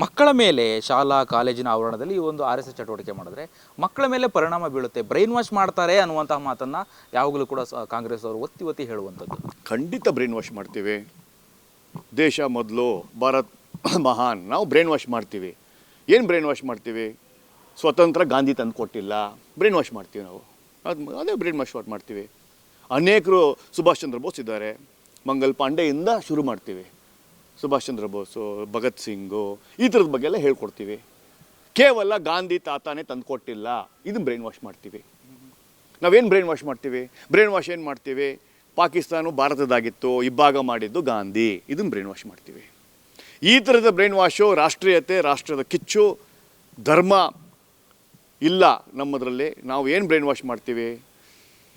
ಮಕ್ಕಳ ಮೇಲೆ ಶಾಲಾ, ಕಾಲೇಜಿನ ಆವರಣದಲ್ಲಿ ಈ ಒಂದು ಆರ್ ಎಸ್ ಎಸ್ ಚಟುವಟಿಕೆ ಮಾಡಿದ್ರೆ ಮಕ್ಕಳ ಮೇಲೆ ಪರಿಣಾಮ ಬೀಳುತ್ತೆ. ಬ್ರೈನ್ ವಾಶ್ ಮಾಡ್ತಾರೆ ಅನ್ನುವಂತಹ ಮಾತನ್ನ ಯಾವಾಗಲೂ ಕೂಡ ಕಾಂಗ್ರೆಸ್ ಅವರು ಒತ್ತಿ ಒತ್ತಿ ಹೇಳುವಂಥದ್ದು. ಖಂಡಿತ ಬ್ರೈನ್ ವಾಶ್ ಮಾಡ್ತೀವಿ. ದೇಶ ಮೊದಲು, ಭಾರತ್ ಮಹಾನ್, ನಾವು ಬ್ರೈನ್ ವಾಶ್ ಮಾಡ್ತೀವಿ. ಏನು ಬ್ರೈನ್ ವಾಶ್ ಮಾಡ್ತೀವಿ? ಸ್ವತಂತ್ರ ಗಾಂಧಿ ತಂದು ಕೊಟ್ಟಿಲ್ಲ. ಬ್ರೈನ್ ವಾಶ್ ಮಾಡ್ತೀವಿ ನಾವು. ಅದು, ಅದೇ ಬ್ರೈನ್ ವಾಶ್ ಮಾಡ್ತೀವಿ. ಅನೇಕರು ಸುಭಾಷ್ ಚಂದ್ರ ಬೋಸ್ ಇದ್ದಾರೆ. ಮಂಗಲ್ ಪಾಂಡೆಯಿಂದ ಶುರು ಮಾಡ್ತೀವಿ. ಸುಭಾಷ್ ಚಂದ್ರ ಬೋಸು, ಭಗತ್ ಸಿಂಗು ಈ ಥರದ ಬಗ್ಗೆ ಎಲ್ಲ ಹೇಳ್ಕೊಡ್ತೀವಿ. ಕೇವಲ ಗಾಂಧಿ ತಾತಾನೇ ತಂದುಕೊಟ್ಟಿಲ್ಲ ಇದನ್ನು ಬ್ರೈನ್ ವಾಶ್ ಮಾಡ್ತೀವಿ. ನಾವೇನು ಬ್ರೈನ್ ವಾಶ್ ಮಾಡ್ತೀವಿ? ಬ್ರೈನ್ ವಾಶ್ ಏನು ಮಾಡ್ತೀವಿ? ಪಾಕಿಸ್ತಾನ ಭಾರತದಾಗಿತ್ತು ಇಬ್ಬಾಗ ಮಾಡಿದ್ದು ಗಾಂಧಿ ಇದನ್ನು ಬ್ರೈನ್ ವಾಶ್ ಮಾಡ್ತೀವಿ. ಈ ಥರದ ಬ್ರೈನ್ ವಾಶು ರಾಷ್ಟ್ರೀಯತೆ, ರಾಷ್ಟ್ರದ ಕಿಚ್ಚು, ಧರ್ಮ ಇಲ್ಲ ನಮ್ಮದರಲ್ಲಿ. ನಾವು ಏನು ಬ್ರೈನ್ ವಾಶ್ ಮಾಡ್ತೀವಿ?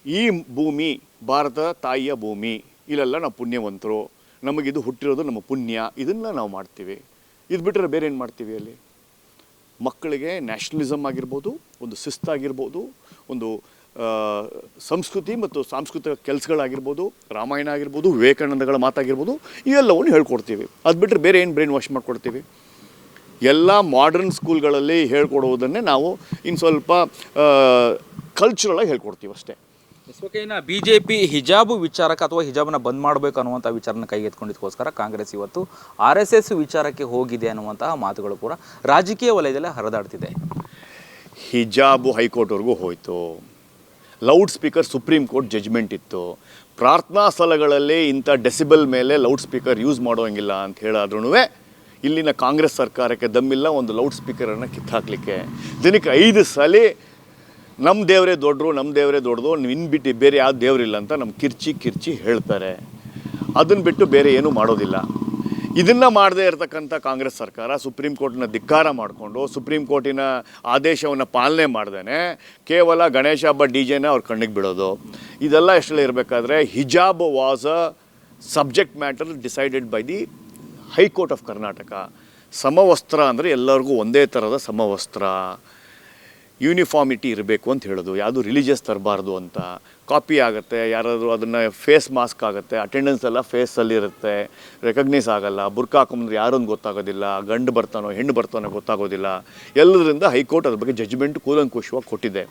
ಈ ಭೂಮಿ, ಭಾರತ ತಾಯಿಯ ಭೂಮಿ, ಇಲ್ಲೆಲ್ಲ ನಾವು ಪುಣ್ಯವಂತರು. ನಮಗಿದು ಹುಟ್ಟಿರೋದು ನಮ್ಮ ಪುಣ್ಯ ಇದನ್ನ ನಾವು ಮಾಡ್ತೀವಿ. ಇದು ಬಿಟ್ಟರೆ ಬೇರೆ ಏನು ಮಾಡ್ತೀವಿ ಅಲ್ಲಿ? ಮಕ್ಕಳಿಗೆ ನ್ಯಾಷನಲಿಸಮ್ ಆಗಿರ್ಬೋದು, ಒಂದು ಶಿಸ್ತಾಗಿರ್ಬೋದು ಒಂದು ಸಂಸ್ಕೃತಿ ಮತ್ತು ಸಾಂಸ್ಕೃತಿಕ ಕೆಲಸಗಳಾಗಿರ್ಬೋದು, ರಾಮಾಯಣ ಆಗಿರ್ಬೋದು, ವಿವೇಕಾನಂದಗಳ ಮಾತಾಗಿರ್ಬೋದು, ಇವೆಲ್ಲವನ್ನು ಹೇಳ್ಕೊಡ್ತೀವಿ. ಅದು ಬಿಟ್ಟರೆ ಬೇರೆ ಏನು ಬ್ರೈನ್ ವಾಶ್ ಮಾಡ್ಕೊಡ್ತೀವಿ? ಎಲ್ಲ ಮಾಡರ್ನ್ ಸ್ಕೂಲ್ಗಳಲ್ಲಿ ಹೇಳ್ಕೊಡುವುದನ್ನೇ ನಾವು ಇನ್ನು ಸ್ವಲ್ಪ ಕಲ್ಚರಲಾಗಿ ಹೇಳ್ಕೊಡ್ತೀವಿ ಅಷ್ಟೇ. ಇನ್ನು ಬಿ ಜೆ ಪಿ ಹಿಜಾಬು ವಿಚಾರಕ್ಕೆ ಅಥವಾ ಹಿಜಾಬ್ನ ಬಂದ್ ಮಾಡಬೇಕು ಅನ್ನುವಂಥ ವಿಚಾರನ ಕೈಗೆತ್ಕೊಂಡಿದ್ದಕ್ಕೋಸ್ಕರ ಕಾಂಗ್ರೆಸ್ ಇವತ್ತು ಆರ್ ಎಸ್ ಎಸ್ ವಿಚಾರಕ್ಕೆ ಹೋಗಿದೆ ಅನ್ನುವಂತಹ ಮಾತುಗಳು ಕೂಡ ರಾಜಕೀಯ ವಲಯದಲ್ಲಿ ಹರಿದಾಡ್ತಿದೆ. ಹಿಜಾಬು ಹೈಕೋರ್ಟ್ವರೆಗೂ ಹೋಯಿತು. Loud speaker supreme court judgment ಇತ್ತು. ಪ್ರಾರ್ಥನಾ ಸ್ಥಳಗಳಲ್ಲಿ ಇಂಥ ಡೆಸಿಬಲ್ ಮೇಲೆ ಲೌಡ್ ಸ್ಪೀಕರ್ ಯೂಸ್ ಮಾಡೋಂಗಿಲ್ಲ ಅಂತ ಹೇಳಾದ್ರೂ ಇಲ್ಲಿನ ಕಾಂಗ್ರೆಸ್ ಸರ್ಕಾರಕ್ಕೆ ದಮ್ಮಿಲ್ಲ, ಒಂದು ಲೌಡ್ ಸ್ಪೀಕರನ್ನು ಕಿತ್ತಾಕ್ಲಿಕ್ಕೆ. ದಿನಕ್ಕೆ ಐದು ಸಲ ನಮ್ಮ ದೇವರೇ ದೊಡ್ಡರು ನಮ್ಮ ದೇವರೇ ದೊಡ್ಡದು ಇನ್ನು ಬಿಟ್ಟು ಬೇರೆ ಯಾವ ದೇವರಿಲ್ಲ ಅಂತ ನಮ್ಮ ಕಿರ್ಚಿ ಕಿರ್ಚಿ ಹೇಳ್ತಾರೆ. ಅದನ್ನು ಬಿಟ್ಟು ಬೇರೆ ಏನೂ ಮಾಡೋದಿಲ್ಲ. ಇದನ್ನು ಮಾಡದೇ ಇರತಕ್ಕಂಥ ಕಾಂಗ್ರೆಸ್ ಸರ್ಕಾರ ಸುಪ್ರೀಂ ಕೋರ್ಟ್ನ ಧಿಕ್ಕಾರ ಮಾಡಿಕೊಂಡು, ಸುಪ್ರೀಂ ಕೋರ್ಟಿನ ಆದೇಶವನ್ನು ಪಾಲನೆ ಮಾಡ್ದೇ ಕೇವಲ ಗಣೇಶ ಹಬ್ಬ ಡಿ ಜೆನ ಅವ್ರ ಕಣ್ಣಿಗೆ ಬಿಡೋದು. ಇದೆಲ್ಲ ಎಷ್ಟೆಲ್ಲ ಇರಬೇಕಾದ್ರೆ, hijab was a subject matter decided by the high court of Karnataka. ಸಮವಸ್ತ್ರ ಅಂದರೆ ಎಲ್ಲರಿಗೂ ಒಂದೇ ಥರದ ಸಮವಸ್ತ್ರ. ಯೂನಿಫಾರ್ಮಿಟಿ ಇರಬೇಕು ಅಂತ ಹೇಳೋದು, ಯಾವುದು ರಿಲಿಜಿಯಸ್ ತರಬಾರ್ದು ಅಂತ. ಕಾಪಿ ಆಗುತ್ತೆ, ಯಾರಾದರೂ ಅದನ್ನು ಫೇಸ್ ಮಾಸ್ಕ್ ಆಗುತ್ತೆ ಅಟೆಂಡೆನ್ಸ್ ಎಲ್ಲ ಫೇಸಲ್ಲಿರುತ್ತೆ ರೆಕಗ್ನೈಸ್ ಆಗಲ್ಲ ಬುರ್ಕ ಹಾಕೊಂಬಂದ್ರೆ ಯಾರೊಂದು ಗೊತ್ತಾಗೋದಿಲ್ಲ, ಗಂಡು ಬರ್ತಾನೋ, ಹೆಣ್ಣು ಬರ್ತಾನೋ ಗೊತ್ತಾಗೋದಿಲ್ಲ. ಎಲ್ಲದರಿಂದ ಹೈಕೋರ್ಟ್ ಅದ್ರ ಬಗ್ಗೆ ಜಜ್ಮೆಂಟ್ ಕೂಲಂಕುಷವಾಗಿ ಕೊಟ್ಟಿದೆ.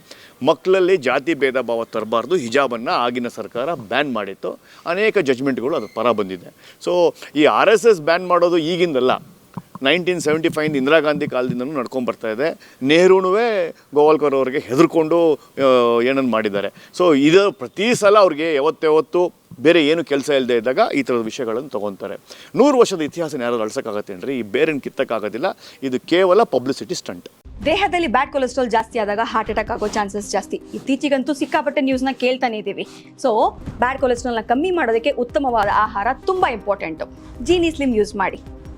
ಮಕ್ಕಳಲ್ಲಿ ಜಾತಿ ಭೇದ ಭಾವ ತರಬಾರ್ದು, ಹಿಜಾಬನ್ನು ಆಗಿನ ಸರ್ಕಾರ ಬ್ಯಾನ್ ಮಾಡಿತ್ತು. ಅನೇಕ ಜಜ್ಮೆಂಟ್ಗಳು ಅದು ಪರ ಬಂದಿದೆ. ಸೊ ಈ ಆರ್ ಎಸ್ ಎಸ್ ಬ್ಯಾನ್ ಮಾಡೋದು ಈಗಿಂದಲ್ಲ. Nineteen seventy five Indira Gandhi ಕಾಲದಿಂದನೂ ನಡ್ಕೊಂಡು ಬರ್ತಾ ಇದೆ. ನೆಹರೂನೂ ಗೋವಾಲ್ಕರ್ ಅವರಿಗೆ ಹೆದರ್ಕೊಂಡು ಏನನ್ನು ಮಾಡಿದ್ದಾರೆ. ಸೊ ಇದು ಪ್ರತಿ ಸಲ ಅವ್ರಿಗೆ ಯಾವತ್ತಾವತ್ತು ಬೇರೆ ಏನು ಕೆಲಸ ಇಲ್ಲದೆ ಇದ್ದಾಗ ಈ ಥರದ ವಿಷಯಗಳನ್ನು ತೊಗೊತಾರೆ. ನೂರು ವರ್ಷದ ಇತಿಹಾಸನ ಯಾರು ಅಳ್ಸೋಕ್ಕಾಗತ್ತೇನ್ರಿ? ಈ ಬೇರೆನ ಕಿತ್ತಕ್ಕಾಗೋದಿಲ್ಲ. ಇದು ಕೇವಲ ಪಬ್ಲಿಸಿಟಿ ಸ್ಟಂಟ್. ದೇಹದಲ್ಲಿ ಬ್ಯಾಡ್ ಕೊಲೆಸ್ಟ್ರಾಲ್ ಜಾಸ್ತಿ ಆದಾಗ ಹಾರ್ಟ್ ಅಟ್ಯಾಕ್ ಆಗೋ ಚಾನ್ಸಸ್ ಜಾಸ್ತಿ. ಇತ್ತೀಚೆಗಂತೂ ಸಿಕ್ಕಾಪಟ್ಟೆ ನ್ಯೂಸ್ನ ಕೇಳ್ತಾನೆ ಇದ್ದೀವಿ. ಸೊ ಬ್ಯಾಡ್ ಕೊಲೆಸ್ಟ್ರಾಲ್ನ ಕಮ್ಮಿ ಮಾಡೋದಕ್ಕೆ ಉತ್ತಮವಾದ ಆಹಾರ ತುಂಬ ಇಂಪಾರ್ಟೆಂಟು ಜೀನಿ ಸ್ಲಿಮ್ ಯೂಸ್ ಮಾಡಿ.